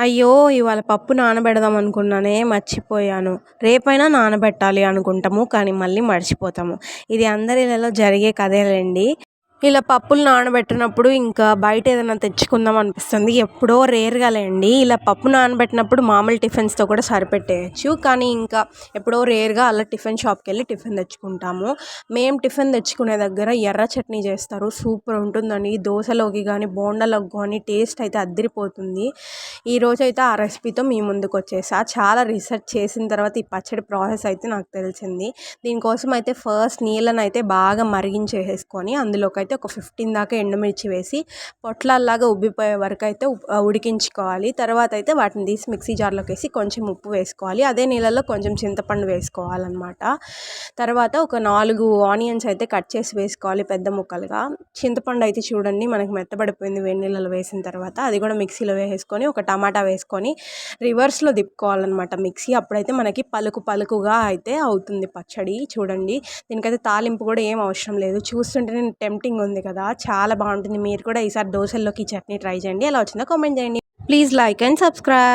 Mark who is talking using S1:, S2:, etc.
S1: అయ్యో ఇవాళ పప్పు నానబెడదాం అనుకున్నానే మర్చిపోయాను. రేపైనా నానబెట్టాలి అనుకుంటాము కానీ మళ్ళీ మర్చిపోతాము. ఇది అందరి ఇళ్ళలో జరిగే కథేలేండి ఇలా పప్పులు నానబెట్టినప్పుడు ఇంకా బయట ఏదైనా తెచ్చుకుందాం అనిపిస్తుంది. ఎప్పుడో రేర్గా లేండి. ఇలా పప్పు నానబెట్టినప్పుడు మామూలు టిఫిన్స్తో కూడా సరిపెట్టేయచ్చు. కానీ ఇంకా ఎప్పుడో రేర్గా అలా టిఫిన్ షాప్కి వెళ్ళి టిఫిన్ తెచ్చుకుంటాము. మేము టిఫిన్ తెచ్చుకునే దగ్గర ఎర్ర చట్నీ చేస్తారు. సూపర్ ఉంటుందండి. దోశలోకి కానీ బోండాలోకి కానీ టేస్ట్ అయితే అద్దరిపోతుంది. ఈరోజు అయితే ఆ రెసిపీతో మీ ముందుకు వచ్చేసా. చాలా రీసెర్చ్ చేసిన తర్వాత ఈ పచ్చడి ప్రాసెస్ అయితే నాకు తెలిసింది. దీనికోసం అయితే ఫస్ట్ నీళ్ళని అయితే బాగా మరిగించేసుకొని అందులోకి అయితే ఒక ఫిఫ్టీన్ దాకా ఎండుమిర్చి వేసి పొట్లాల్లాగా ఉబ్బిపోయే వరకు అయితే ఉడికించుకోవాలి. తర్వాత అయితే వాటిని తీసి మిక్సీ జార్లోకి వేసి కొంచెం ఉప్పు వేసుకోవాలి. అదే నీళ్ళలో కొంచెం చింతపండు వేసుకోవాలన్నమాట. తర్వాత ఒక నాలుగు ఆనియన్స్ అయితే కట్ చేసి వేసుకోవాలి పెద్ద ముక్కలుగా. చింతపండు అయితే చూడండి మనకి మెత్తబడిపోయింది వేడి నీళ్ళలో వేసిన తర్వాత. అది కూడా మిక్సీలో వేసుకొని ఒక టమాటా వేసుకొని రివర్స్లో దిప్పుకోవాలన్నమాట మిక్సీ. అప్పుడైతే మనకి పలుకు పలుకుగా అయితే అవుతుంది పచ్చడి. చూడండి. దీనికైతే తాలింపు కూడా ఏం అవసరం లేదు. చూస్తుంటేనే టెంప్టింగ్ ఉంది కదా చాలా బాగుంటుంది. మీరు కూడా ఈసారి దోశల్లోకి చట్నీ ట్రై చేయండి. ఎలా వచ్చిందో కామెంట్ చేయండి. Please like and subscribe.